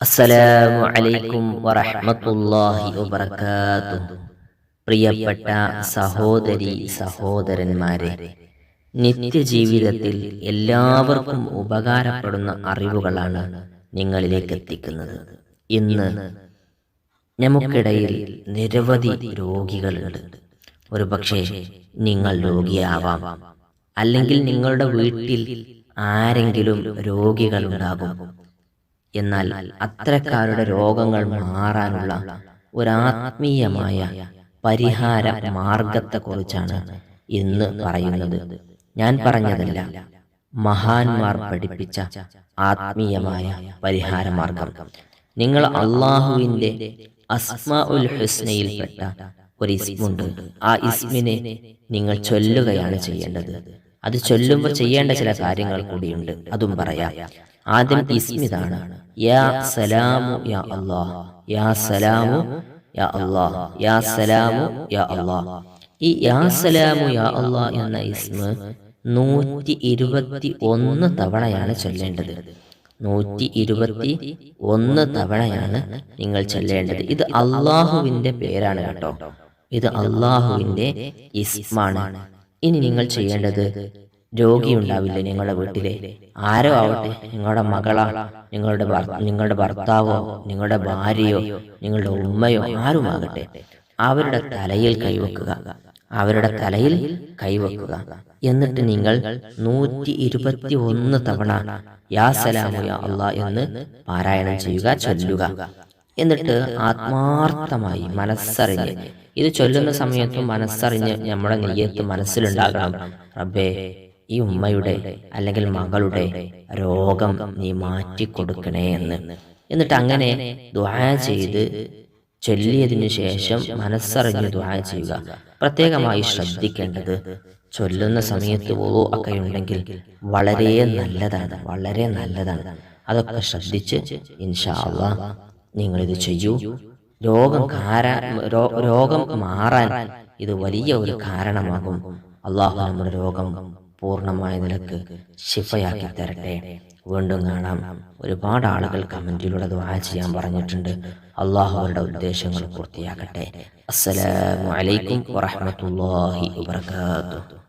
അസ്സലാമു അലൈക്കും വറഹ്മത്തുള്ളാഹി വബറകാതുഹു. പ്രിയപ്പെട്ട സഹോദരി സഹോദരന്മാരെ നിത്യജീവിതത്തിൽ എല്ലാവർക്കും ഉപകാരപ്പെടുന്ന അറിവുകളാണ് നിങ്ങളിലേക്ക് എത്തിക്കുന്നത്. ഇന്ന് നമുക്കിടയിൽ നിരവധി രോഗികളുണ്ട്. ഒരു പക്ഷേ നിങ്ങൾ രോഗിയാവാം. അല്ലെങ്കിൽ നിങ്ങളുടെ വീട്ടിൽ ആരെങ്കിലും രോഗികളുണ്ടാകും എന്നാൽ അത്തരക്കാരുടെ രോഗങ്ങൾ മാറാനുള്ള ഒരാത്മീയമായ പരിഹാര മാർഗത്തെക്കുറിച്ചാണ് ഇന്ന് പറയുന്നത്. ഞാൻ പറഞ്ഞതല്ല മഹാന്മാർ പഠിപ്പിച്ച ആത്മീയമായ പരിഹാര മാർഗം നിങ്ങൾ അള്ളാഹുവിന്റെ അസ്മാ ഒരു ഇസ്മുണ്ട്. ആ ഇസ്മിനെ നിങ്ങൾ ചൊല്ലുകയാണ് ചെയ്യേണ്ടത്. അത് ചൊല്ലുമ്പോൾ ചെയ്യേണ്ട ചില കാര്യങ്ങൾ കൂടിയുണ്ട്. അതും പറയാം. ആദ്യം ഇസ്മിതാണ് യാ സലാമു യാ അല്ലാഹ് യാ സലാമു യാ അല്ലാഹ് യാ സലാമു യാ അല്ലാഹ് ഈ യാ സലാമു യാ അല്ലാഹ് എന്ന ഇസ്മ നൂറ്റി ഇരുപത്തി ഒന്ന് തവണയാണ് ചൊല്ലേണ്ടത്. നൂറ്റി ഇരുപത്തി ഒന്ന് തവണയാണ് നിങ്ങൾ ചൊല്ലേണ്ടത്. ഇത് അള്ളാഹുവിന്റെ പേരാണ് കേട്ടോ. ഇത് അള്ളാഹുവിന്റെ ഇസ്മാണ്. ഇനി നിങ്ങൾ ചെയ്യേണ്ടത് രോഗി ഉണ്ടാവില്ലേ നിങ്ങളുടെ വീട്ടിലെ? ആരോ ആവട്ടെ നിങ്ങളുടെ മകളാ നിങ്ങളുടെ നിങ്ങളുടെ ഭർത്താവോ നിങ്ങളുടെ ഭാര്യയോ നിങ്ങളുടെ ഉമ്മയോ ആരുമാകട്ടെ അവരുടെ തലയിൽ കൈവെക്കുക. അവരുടെ തലയിൽ കൈവെക്കുക. എന്നിട്ട് നിങ്ങൾ നൂറ്റി ഇരുപത്തി ഒന്ന് തവണ യാ സലാമു യാ അള്ളാ എന്ന് പാരായണം ചെയ്യുക ചൊല്ലുക. എന്നിട്ട് ആത്മാർത്ഥമായി മനസ്സറിഞ്ഞ് ഇത് ചൊല്ലുന്ന സമയത്തും മനസ്സറിഞ്ഞ് നമ്മുടെ നെയ്യത്ത് മനസ്സിലുണ്ടാകണം. റബ്ബേ ഈ ഉമ്മയുടെ അല്ലെങ്കിൽ മകളുടെ രോഗം നീ മാറ്റിക്കൊടുക്കണേ എന്ന്. എന്നിട്ട് അങ്ങനെ ദ്വായ ചെയ്ത് ചൊല്ലിയതിനു ശേഷം മനസ്സറിഞ്ഞ് ദ്വായ ചെയ്യുക. പ്രത്യേകമായി ശ്രദ്ധിക്കേണ്ടത് ചൊല്ലുന്ന സമയത്ത് ഓ ഒക്കെ ഉണ്ടെങ്കിൽ വളരെ നല്ലതാണ് വളരെ നല്ലതാണ്. അതൊക്കെ ശ്രദ്ധിച്ച് ഇൻഷാവ നിങ്ങളിത് ചെയ്യൂ. രോഗം കാരാ രോഗം മാറാൻ ഇത് വലിയ ഒരു കാരണമാകും. അള്ളാഹു നമ്മുടെ രോഗം പൂർണമായ നിലയ്ക്ക് ശിഫയാക്കി തരട്ടെ. വീണ്ടും കാണാം. ഒരുപാട് ആളുകൾ കമന്റിലൂടെ ദ്വാ ചെയ്യാൻ പറഞ്ഞിട്ടുണ്ട്. അള്ളാഹു അവരുടെ ഉദ്ദേശങ്ങൾ പൂർത്തിയാക്കട്ടെ. അസ്സലാമു അലൈക്കും വറഹമത്തല്ലാഹി വാത്തു